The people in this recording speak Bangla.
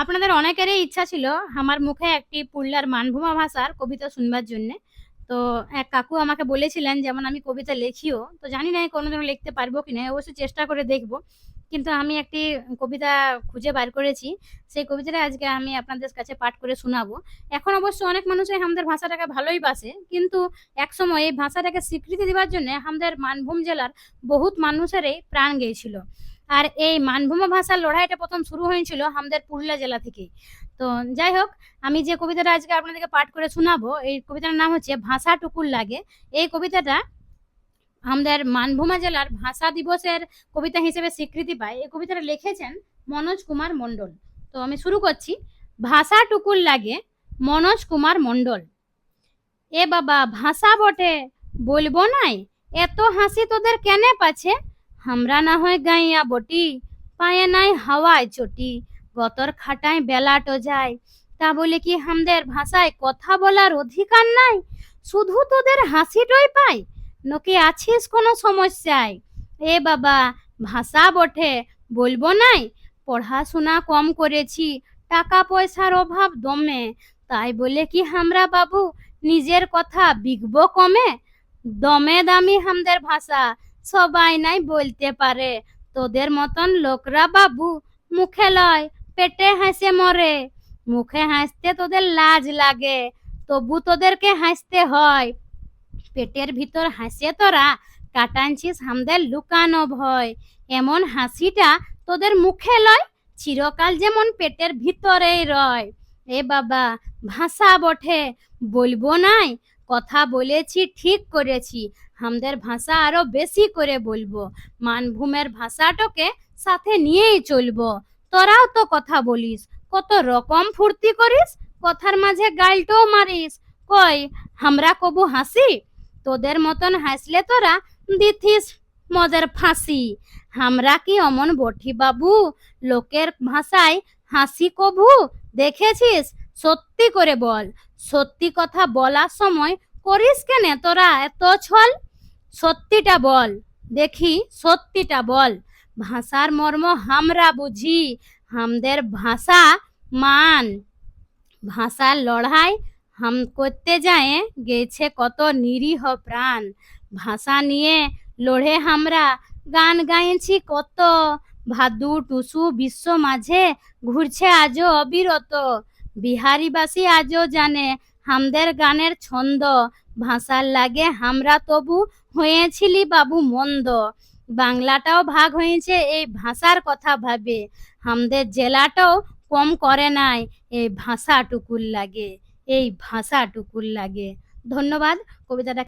আপনাদের অনেকেরই ইচ্ছা ছিল আমার মুখে একটি পুরলার মানভূমা ভাষার কবিতা শুনবার জন্য। তো এক কাকু আমাকে বলেছিলেন, যেমন আমি কবিতা লেখিও, তো জানি না কোনোদিনও লিখতে পারব কি না অবশ্যই চেষ্টা করে দেখব। কিন্তু আমি একটি কবিতা খুঁজে বার করেছি, সেই কবিতাটা আজকে আমি আপনাদের কাছে পাঠ করে শোনাবো। এখন অবশ্য অনেক মানুষই আমাদের ভাষাটাকে ভালোই বাসে, কিন্তু একসময় এই ভাষাটাকে স্বীকৃতি দেওয়ার জন্য আমাদের মানভূম জেলার বহুত মানুষেরই প্রাণ গিয়েছিল। আর এই মানভূমা ভাষার লড়াইটা প্রথম শুরু হয়েছিল আমাদের পুরুলিয়া জেলা থেকেই। তো যাই হোক, আমি যে কবিতাটা আজকে আপনাদেরকে পাঠ করে শোনাবো, এই কবিতার নাম হচ্ছে ভাষা টুকুর লাগে। এই কবিতাটা আমাদের মানভূমা জেলার ভাষা দিবসের কবিতা হিসেবে স্বীকৃতি পায়। এই কবিতাটা লিখেছেন মনোজ কুমার মণ্ডল। তো আমি শুরু করছি। ভাষা টুকুর লাগে, মনোজ কুমার মণ্ডল। এ বাবা, ভাষা বটে, বলব নাই, এত হাসি তোদের কেনে পাছে? আমরা না হয় গাইয়া বটি পায়ে নাই হাওয়ায় চটি গতর খাটায় বেলাটো যায় তা বলে কি আমাদের ভাষায় কথা বলার অধিকার নাই শুধু তোদের হাসিটই পাই নকি আছিস কোনো সমস্যায় এ বাবা ভাষা বটে বলব নাই পড়াশোনা কম করেছি টাকা পয়সার অভাব দমে তাই বলে কি আমরা বাবু নিজের কথা বিকব কমে দমে দামি আমাদের ভাষা সবাই নাই বলতে পারে। তোদের মতন লোকরা বাবু, মুখে লয়, পেটে হাসে মরে। মুখে হাসতে তোদের লাজ লাগে, তবু তোদেরকে হাসতে হয়। পেটের ভিতর হাসে তোরা কাটানছিস আমাদের লুকানো ভয়। এমন হাসিটা তোদের মুখে লয়, চিরকাল যেমন পেটের ভিতরেই রয়। এ বাবা, ভাষা বটে, বলব নাই কথা বলেছি, ঠিক করেছি। আমাদের ভাষা আরও বেশি করে বলব। মানভূমের ভাষাটাকে সাথে নিয়েই চলবো। তোরাও তো কথা বলিস। কত রকম ফুর্তি করিস। কথার মাঝে গাইলটাও মারিস। কই আমরা কবু হাসি? তোদের মতন হাসলে তোরা দিথিস মজার ফাঁসি। আমরা কি অমন বটি বাবু? লোকের ভাষায় হাসি কবু? দেখেছিস? সত্যি করে বল। সত্যি কথা বলার সময় করিস কেন তোরা এত ছল? সত্যিটা বল, দেখি সত্যিটা বল। ভাষার মর্ম আমরা বুঝি আমাদের ভাষা মান। ভাষার লড়াই হাম করতে যায়, গেছে কত নিরীহ প্রাণ। ভাষা নিয়ে লড়ে আমরা গান গাইছি কত। ভাদু টুসু বিশ্ব মাঝে ঘুরছে আজও অবিরত। বিহারিবাসী আজও জানে, হামদের গানের ছন্দ। ভাষার লাগে হামরা তবু হয়েছিলি বাবু মন্দ। বাংলাটাও ভাগ হয়েছে, এই ভাষার কথা ভাবে। হামদের জেলাটাও কম করে নাই, এই ভাষাটুকুর লাগে, এই ভাষাটুকুর লাগে। ধন্যবাদ, কবিতাটা